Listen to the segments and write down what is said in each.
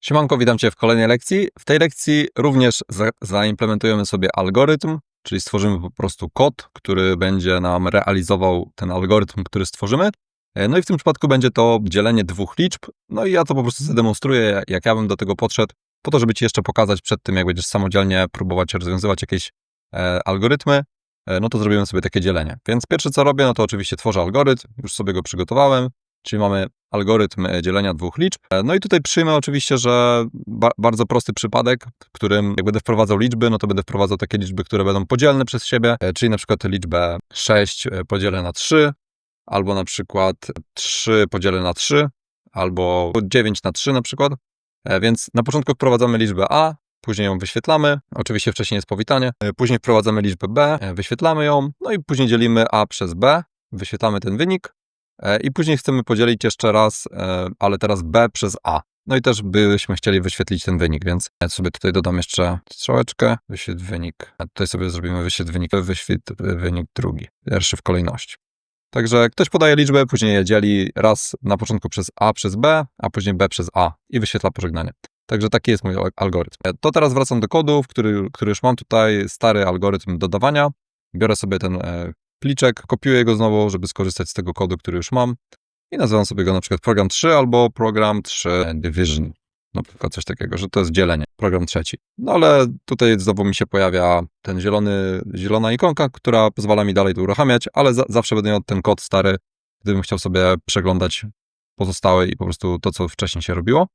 Siemanko, witam Cię w kolejnej lekcji. W tej lekcji również za zaimplementujemy sobie algorytm, czyli stworzymy po prostu kod, który będzie nam realizował ten algorytm, który stworzymy. E, No i w tym przypadku będzie to dzielenie dwóch liczb. No i ja to po prostu zademonstruję, jak ja bym do tego podszedł, po to, żeby Ci jeszcze pokazać przed tym, jak będziesz samodzielnie próbować rozwiązywać jakieś e, algorytmy, e, no to zrobimy sobie takie dzielenie. Więc pierwsze co robię, no to oczywiście tworzę algorytm, już sobie go przygotowałem, czyli mamy algorytm e, dzielenia dwóch liczb. E, No i tutaj przyjmę oczywiście, że ba bardzo prosty przypadek, w którym jak będę wprowadzał liczby, no to będę wprowadzał takie liczby, które będą podzielne przez siebie, e, czyli na przykład liczbę 6 e, podzielę na 3, albo na przykład 3 podzielę na 3, albo 9 na 3 na przykład. Więc na początku wprowadzamy liczbę a, później ją wyświetlamy. Oczywiście wcześniej jest powitanie. Później wprowadzamy liczbę b, wyświetlamy ją, no i później dzielimy a przez b, wyświetlamy ten wynik. E, I później chcemy podzielić jeszcze raz, e, ale teraz b przez a. No i też byśmy chcieli wyświetlić ten wynik, więc sobie tutaj dodam jeszcze strzałeczkę, wyświetl wynik. A tutaj sobie zrobimy wyświetl wynik, wyświetl wynik drugi, pierwszy w kolejności. Także ktoś podaje liczbę, później je dzieli raz na początku przez a przez b, a później b przez a i wyświetla pożegnanie. Także taki jest mój al- algorytm. E, To teraz wracam do kodu, który, który już mam tutaj, stary algorytm dodawania. Biorę sobie ten pliczek, kopiuję go znowu, żeby skorzystać z tego kodu, który już mam i nazywam sobie go na przykład program 3 albo program 3 division. Na przykład coś takiego, że to jest dzielenie, program trzeci. No ale tutaj znowu mi się pojawia ten zielony, zielona ikonka, która pozwala mi dalej to uruchamiać, ale za, zawsze będę miał ten kod stary, gdybym chciał sobie przeglądać pozostałe i po prostu to, co wcześniej się robiło.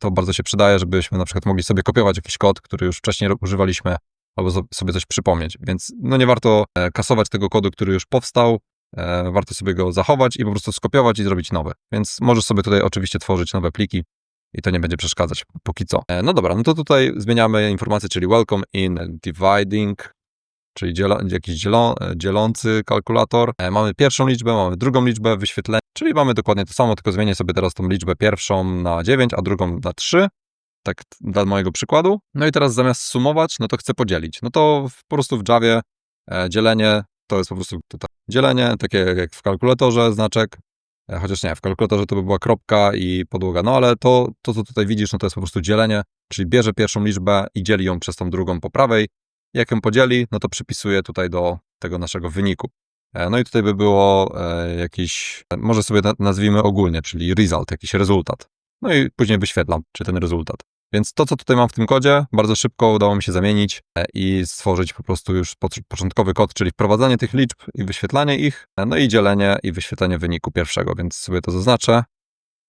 To bardzo się przydaje, żebyśmy na przykład mogli sobie kopiować jakiś kod, który już wcześniej używaliśmy, albo sobie coś przypomnieć. Więc no nie warto e, kasować tego kodu, który już powstał, e, warto sobie go zachować i po prostu skopiować i zrobić nowe. Więc możesz sobie tutaj oczywiście tworzyć nowe pliki i to nie będzie przeszkadzać póki co. E, no dobra, no to tutaj zmieniamy informację, czyli welcome in dividing, czyli jakiś dzielący kalkulator. Mamy pierwszą liczbę, mamy drugą liczbę, wyświetlenie, czyli mamy dokładnie to samo, tylko zmienię sobie teraz tą liczbę pierwszą na 9, a drugą na 3 tak dla mojego przykładu. No i teraz zamiast sumować, no to chcę podzielić. No to po prostu w Javie e, dzielenie to jest po prostu tutaj dzielenie, takie jak w kalkulatorze znaczek, e, chociaż nie, w kalkulatorze to by była kropka i podłoga, no ale to, to co tutaj widzisz, no to jest po prostu dzielenie, czyli bierze pierwszą liczbę i dzieli ją przez tą drugą po prawej. Jak ją podzieli, no to przypisuje tutaj do tego naszego wyniku. E, No i tutaj by było jakiś, może sobie na- nazwijmy ogólnie, czyli result, jakiś rezultat. No i później wyświetlam, czy ten rezultat. Więc to, co tutaj mam w tym kodzie, bardzo szybko udało mi się zamienić e, i stworzyć po prostu już początkowy kod, czyli wprowadzanie tych liczb i wyświetlanie ich, e, no i dzielenie i wyświetlenie wyniku pierwszego, więc sobie to zaznaczę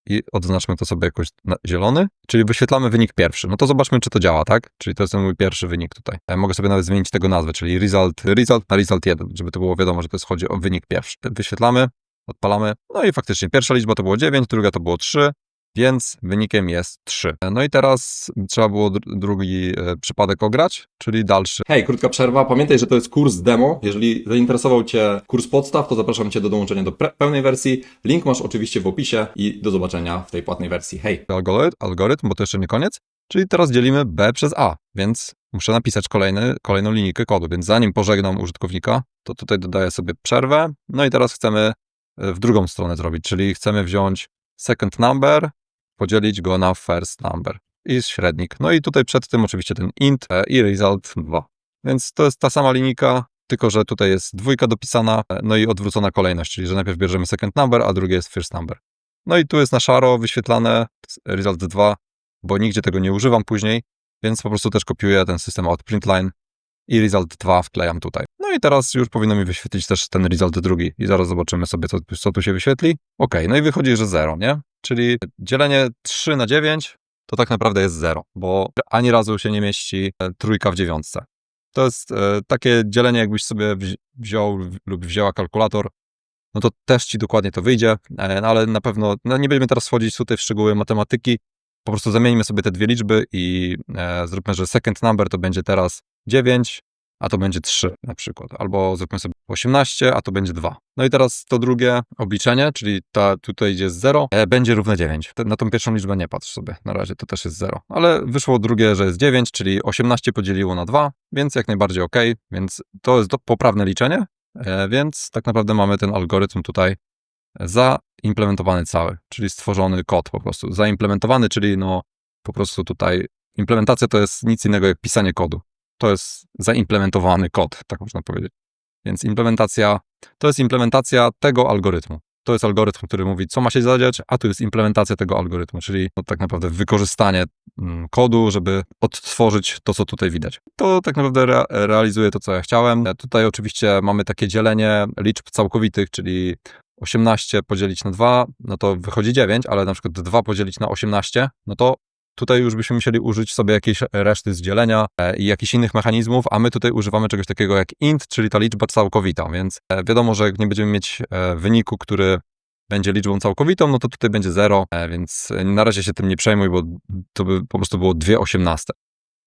i odznaczmy to sobie jakoś na zielony, czyli wyświetlamy wynik pierwszy. No to zobaczmy, czy to działa, tak? Czyli to jest ten mój pierwszy wynik tutaj. E, Mogę sobie nawet zmienić tego nazwę, czyli result, result na result 1, żeby to było wiadomo, że to jest chodzi o wynik pierwszy. Wyświetlamy, odpalamy, no i faktycznie pierwsza liczba to było 9, druga to było 3, więc wynikiem jest 3. No i teraz trzeba było dr- drugi e, przypadek ograć, czyli dalszy. Hej, krótka przerwa. Pamiętaj, że to jest kurs demo. Jeżeli zainteresował Cię kurs podstaw, to zapraszam Cię do dołączenia do pełnej wersji. Link masz oczywiście w opisie i do zobaczenia w tej płatnej wersji. Hej! algorytm, algorytm, bo to jeszcze nie koniec. Czyli teraz dzielimy b przez a, więc muszę napisać kolejny, kolejną linijkę kodu. Więc zanim pożegnam użytkownika, to tutaj dodaję sobie przerwę. No i teraz chcemy e, w drugą stronę zrobić, czyli chcemy wziąć second number, podzielić go na first number i średnik. No i tutaj przed tym oczywiście ten int e, i result 2. Więc to jest ta sama linijka, tylko że tutaj jest dwójka dopisana, e, no i odwrócona kolejność, czyli że najpierw bierzemy second number, a drugie jest first number. No i tu jest na szaro wyświetlane result 2, bo nigdzie tego nie używam później, więc po prostu też kopiuję ten system out println i result 2 wklejam tutaj. No i teraz już powinno mi wyświetlić też ten result drugi i zaraz zobaczymy sobie, co, co tu się wyświetli. Ok, no i wychodzi, że 0, nie? Czyli dzielenie 3 na 9 to tak naprawdę jest 0, bo ani razu się nie mieści e, trójka w dziewiątce. To jest e, takie dzielenie, jakbyś sobie wzi- wziął lub wzięła kalkulator, no to też ci dokładnie to wyjdzie, e, no ale na pewno no nie będziemy teraz wchodzić tutaj w szczegóły matematyki, po prostu zamieńmy sobie te dwie liczby i zróbmy, że second number to będzie teraz 9, a to będzie 3 na przykład. Albo zróbmy sobie 18, a to będzie 2. No i teraz to drugie obliczenie, czyli ta tutaj idzie z 0, e, będzie równe 9. Te- Na tą pierwszą liczbę nie patrz sobie, na razie to też jest 0. Ale wyszło drugie, że jest 9, czyli 18 podzieliło na 2, więc jak najbardziej ok, więc to jest poprawne liczenie, e, więc tak naprawdę mamy ten algorytm tutaj zaimplementowany cały, czyli stworzony kod po prostu. Zaimplementowany, czyli no Po prostu tutaj implementacja to jest nic innego jak pisanie kodu. To jest zaimplementowany kod, tak można powiedzieć. Więc implementacja to jest implementacja tego algorytmu. To jest algorytm, który mówi, co ma się zadziać, a tu jest implementacja tego algorytmu, czyli no, tak naprawdę wykorzystanie mm, kodu, żeby odtworzyć to, co tutaj widać. To tak naprawdę rea- realizuje to, co ja chciałem. E, Tutaj oczywiście mamy takie dzielenie liczb całkowitych, czyli 18 podzielić na 2, no to wychodzi 9, ale na przykład 2 podzielić na 18, no to tutaj już byśmy musieli użyć sobie jakiejś reszty z dzielenia e, i jakichś innych mechanizmów, a my tutaj używamy czegoś takiego jak int, czyli ta liczba całkowita, więc e, wiadomo, że jak nie będziemy mieć e, wyniku, który będzie liczbą całkowitą, no to tutaj będzie 0, e, więc na razie się tym nie przejmuj, bo to by po prostu było 2 osiemnaste.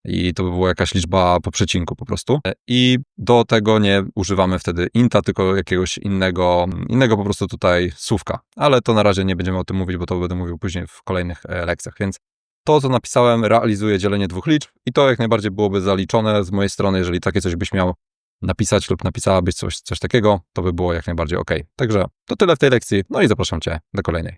I to by była jakaś liczba po przecinku po prostu. I do tego nie używamy wtedy inta, tylko jakiegoś innego, innego po prostu tutaj słówka. Ale to na razie nie będziemy o tym mówić, bo to będę mówił później w kolejnych lekcjach, więc to, co napisałem, realizuje dzielenie dwóch liczb i to jak najbardziej byłoby zaliczone z mojej strony, jeżeli takie coś byś miał napisać lub napisałabyś coś, coś takiego, to by było jak najbardziej ok. Także to tyle w tej lekcji, no i zapraszam Cię do kolejnej.